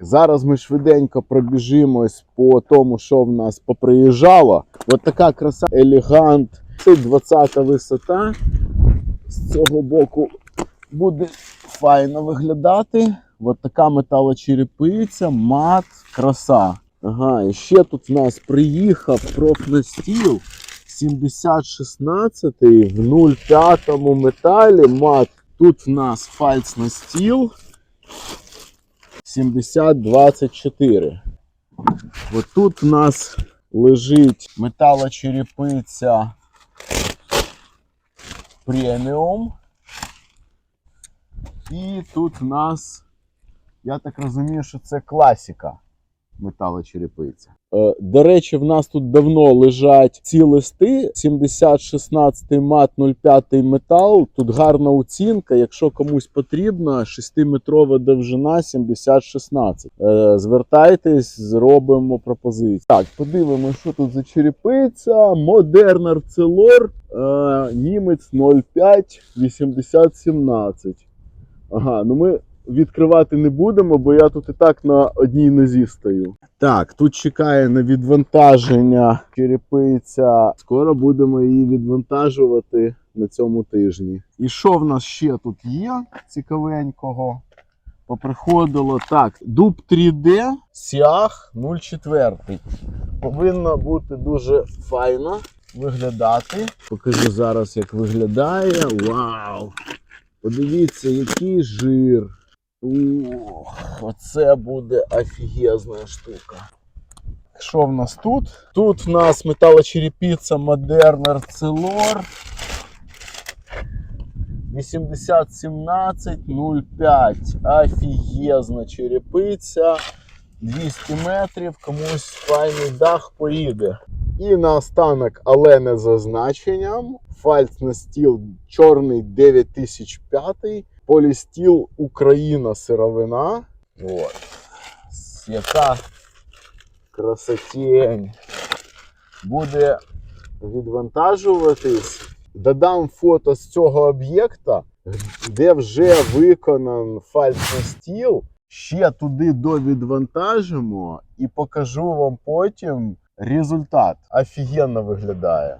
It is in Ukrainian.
Зараз ми швиденько пробіжимось по тому, що в нас поприїжджало. От така краса, елегант. Це 20 висота. З цього боку буде файно виглядати. От така металочерепиця, мат, краса. Ага, і ще тут в нас приїхав профнастіл 7016 в 0,5 металі мат. Тут в нас фальцнастіл 7024. От тут у нас лежить металочерепиця преміум. І тут у нас, я так розумію, що це класика металочерепиця. Е, До речі, в нас тут давно лежать ці листи 7016 мат 05 метал. Тут гарна оцінка. Якщо комусь потрібно, 6-метрова довжина 7016. Е, Звертайтесь, зробимо пропозицію. Так, подивимося, що тут за черепиця. Модерн Арцелор, е, німець 05 8017. Ага, ну ми відкривати не будемо, бо я тут і так на одній нозі стою. Так, тут чекає на відвантаження черепиця. Скоро будемо її відвантажувати на цьому тижні. І що в нас ще тут є цікавенького? Поприходило так, дуб 3D Сіах 04. Повинно бути дуже файно виглядати. Покажу зараз, як виглядає. Вау! Подивіться, який жир. Ох, оце буде офігезна штука. Що в нас тут? Тут в нас металочерепиця Modern Arcelor 801705. Офігезна черепиця. 200 метрів, комусь файний дах поїде. І наостанок, але не за значенням. Фальц на стіл чорний 9005, полістіл Україна сировина. От. Яка красотень. Буде відвантажуватись. Додам фото з цього об'єкта, де вже виконан фальцний стіл. Ще туди довідвантажимо і покажу вам потім результат. Офігенно виглядає.